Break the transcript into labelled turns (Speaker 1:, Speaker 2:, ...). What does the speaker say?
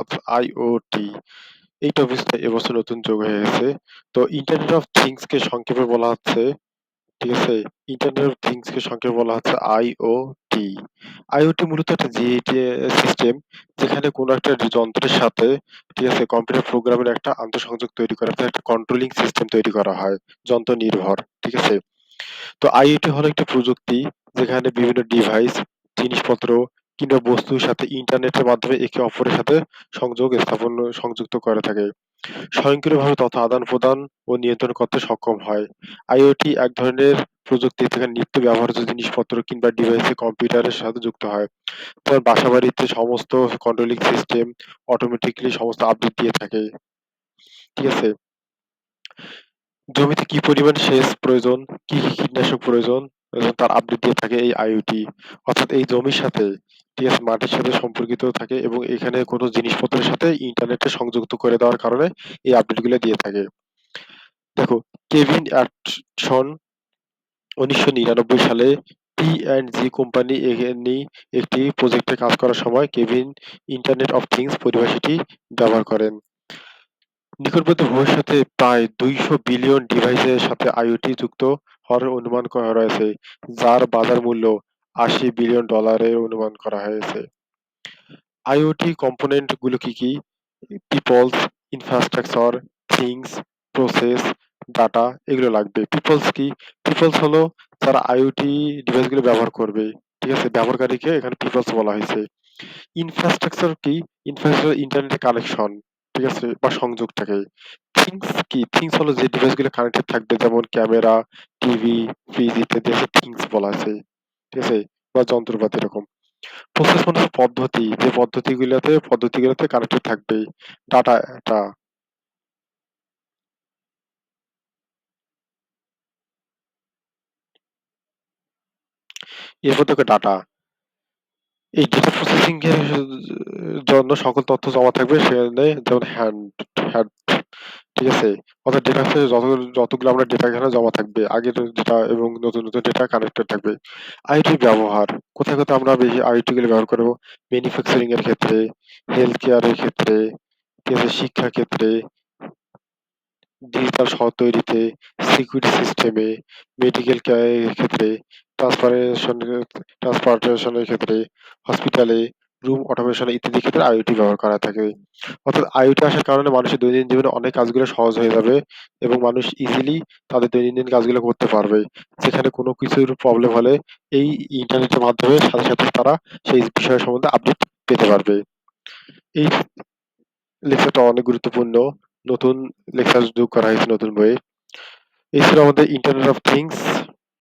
Speaker 1: অর্থাৎ আইওটি এই টপিকসটা এবছর নতুন যোগ গেছে। তো ইন্টারনেট অফ থিংস কে সংক্ষেপে বলা হচ্ছে, ঠিক আছে? ইন্টারনেট অফ থিংস কে সংক্ষেপে বলা হচ্ছে আইওটি আইওটি মূলত একটা জিএটি সিস্টেম যেখানে কোনো একটা যন্ত্রের সাথে, ঠিক আছে কম্পিউটার প্রোগ্রামের একটা আন্তঃসংযোগ তৈরি করা, অর্থাৎ একটা কন্ট্রোলিং সিস্টেম তৈরি করা হয়, যন্ত্র নির্ভর, ঠিক আছে? তো আইওটি হলো একটা প্রযুক্তি, যেখানে বিভিন্ন ডিভাইস জিনিসপত্র কিংবা বস্তুর সাথে ইন্টারনেটের মাধ্যমে একে অপরের সাথে সংযোগ স্থাপন সংযুক্ত করে থাকে স্বয়ংক্রিয়ভাবে তথ্য আদান-প্রদান ও নিয়ন্ত্রণ করতে সক্ষম হয়। আইওটি এক ধরনের প্রযুক্তি যেখানে নিত্য ব্যবহার্য জিনিসপত্র কিংবা ডিভাইসে কম্পিউটারের সাথে যুক্ত হয়। তোমার বাসাবাড়িতে সমস্ত কন্ট্রোলিং সিস্টেম অটোমেটিক্যালি সমস্ত আপডেট দিয়ে থাকে। ঠিক আছে? জমিতে কি পরিমাণ সেচ প্রয়োজন, কি, কি কীটনাশক প্রয়োজন তার আপডেট দিয়ে থাকে এই আইওটি। অর্থাৎ এই জমির সাথে আছে মাটির সাথে সম্পর্কিত থাকে এবং এখানে কোনো জিনিসপত্রের সাথে ইন্টারনেটে সংযুক্ত করে দেওয়ার কারণে এই আপডেটগুলো দিয়ে থাকে। দেখো কেভিন অ্যাটসন উনিশশো নিরানব্বই সালে পি অ্যান্ড জি কোম্পানি একটি প্রজেক্টে কাজ করার সময় কেভিন ইন্টারনেট অফ থিংস পরিভাষাটি ব্যবহার করেন। নিকটবর্তী ভবিষ্যতে প্রায় দুইশো বিলিয়ন ডিভাইসের সাথে আইওটি যুক্ত হওয়ার অনুমান করা রয়েছে, যার বাজার মূল্য আশি বিলিয়ন ডলারের অনুমান করা হয়েছে। আইওটি কম্পোনেন্টগুলো কি কি? Peoples, infrastructure, things, process, data এগুলো লাগবে। পিপলস কি? পিপলস হলো যারা আইওটি ডিভাইসগুলো ব্যবহার করবে। ঠিক আছে? ব্যবহারকারীকে এখানে পিপলস বলা হয়েছে। ইনফ্রাস্ট্রাকচার কি? ইনফ্রাস্ট্রাকচার ইন্টারনেট কানেকশন ঠিক আছে? বা সংযোগ থাকে। থিংস কি? থিংস হলো যে ডিভাইসগুলো কানেক্টেড থাকবে যেমন ক্যামেরা, টিভি, ফ্রিজ ইত্যাদি থিংস বলা আছে। ঠিক আছে? বা যন্ত্রপাতি এরকম। প্রসেস মানে হচ্ছে পদ্ধতি, যে পদ্ধতিগুলোতে পদ্ধতিগুলোতে কানেক্টেড থাকবে। ডাটা টা এরপর দেখো ডাটা। এই ডেটা প্রসেসিং এর জন্য সকল তথ্য জমা থাকবে সেখানে যেমন হ্যান্ড হ্যাড ঠিক আছে? অর্থাৎ ডেটা হচ্ছে যত যতগুলো আমরা ডেটা এখানে জমা থাকবে। আগের ডেটা এবং নতুন, নতুন ডেটা কানেক্টেড থাকবে। আইটি ব্যবহার। কোথায়, কোথায় আমরা বেশি আইটি গুলো ব্যবহার করব? ম্যানুফ্যাকচারিং এর ক্ষেত্রে, হেলথ কেয়ার এর ক্ষেত্রে, ঠিক আছে? শিক্ষা ক্ষেত্রে, ডিজিটাল শহর তৈরিতে, সিকিউরিটি সিস্টেমে, মেডিকেল কেয়ারের ক্ষেত্রে, ট্রান্সফারেশন ট্রান্সপোর্টেশনের ক্ষেত্রে, হসপিটালে, রুম অটোমেশন ইত্যাদি ক্ষেত্রে আইওটি ব্যবহার করা থাকে। অর্থাৎ আইওটি আসার কারণে মানুষের দৈনন্দিন জীবনে অনেক কাজগুলো সহজ হয়ে যাবে এবং মানুষ ইজিলি তাদের দৈনন্দিন কাজগুলো করতে পারবে। যেখানে কোনো কিছুর প্রবলেম হলে এই ইন্টারনেটের মাধ্যমে সাথে, সাথে তারা সেই বিষয় সম্বন্ধে আপডেট পেতে পারবে। এই লেকচারটা অনেক গুরুত্বপূর্ণ। নতুন লেকচার যোগ করা হয়েছে নতুন বইয়ে। এই ছিল আমাদের ইন্টারনেট অফ থিংস